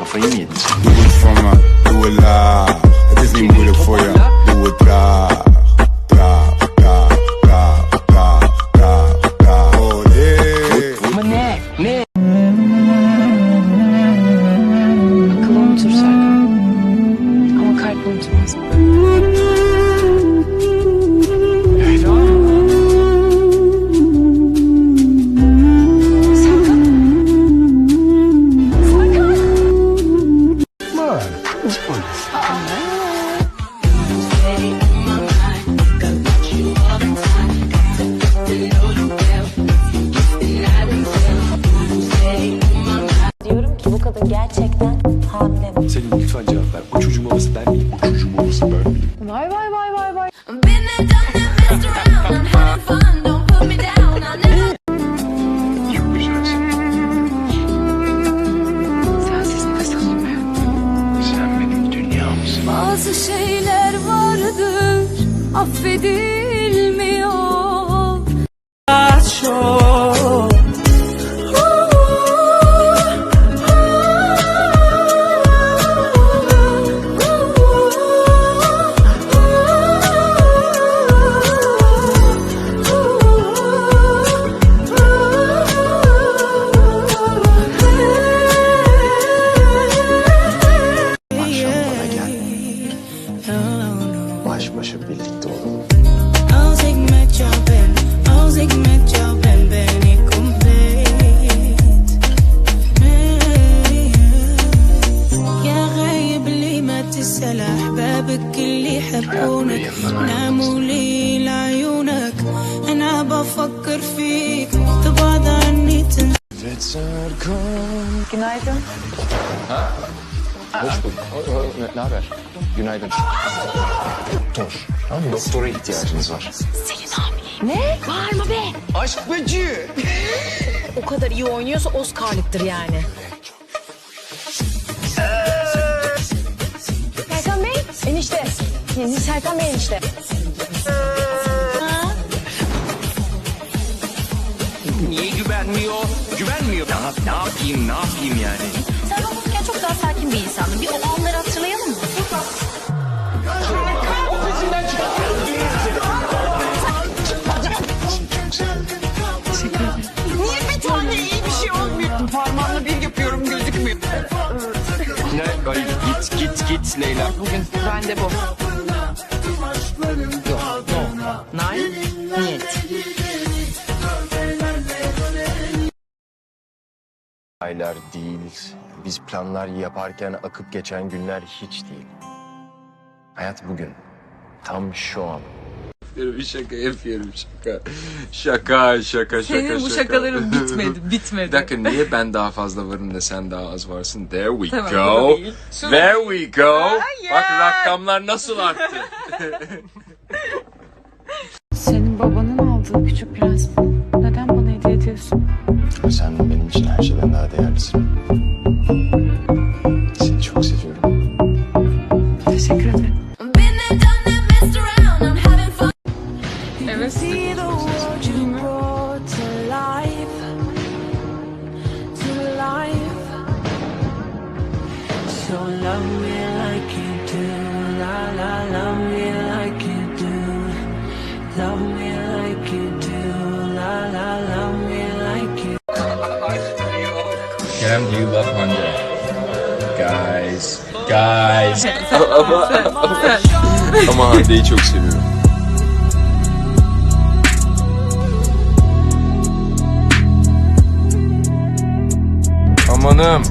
Enfin humide. Doe het voor me, doe het laag. Het is niet moeilijk voor je, doe het traag. Traag, traag, traag, Diyorum ki bu kadın gerçekten hamile mi? Selin lütfen cevap ver. O çocuğun babası ben miyim? O çocuğun babası ben miyim? Vay vay vay vay vay. Vardır ما تسأل أحبابك اللي يحبونك ناموا لي لعيونك أنا بفكر فيك تبعد عني تنسى Evet Serkan. Günaydın. Hoş bulduk. O- o- Ne, ne haber? Günaydın. Doktor. Tamam mı? Doktora ihtiyacınız var. Ne? Bağırma be. Aşk bacı. O kadar iyi oynuyorsa Oscar'lıktır yani. Yeni Serkan Bey enişte. Niye güvenmiyor? Güvenmiyor. Ne, yap, ne yapayım, ne yapayım yani? Sen okurken çok daha sakin bir insandın. Bir o anları hatırlayalım mı? Ne? Ay, git, git, git Leyla. Bugün bende bu. No. Nine, niyet. Aylar değil, biz planlar yaparken akıp geçen günler hiç değil. Hayat bugün, tam şu an. Bir şaka yapıyorum şaka. Şaka şaka şaka Senin bu şaka. şakaların bitmedi, Bir bitmedi. dakika niye ben daha fazla varım da sen daha az varsın? There we Tamam, go. There we go. Hayır. Bak rakamlar nasıl arttı. Babanın aldığı küçük prens bu. Neden bana hediye ediyorsun? Sen benim için her şeyden daha değerlisin. Seni çok seviyorum. Teşekkür ederim. Evet. So love me like you do, la la, love me like Kerem do you love Hande? Guys. Guys. Ama Hande'yi çok seviyorum. Amanım.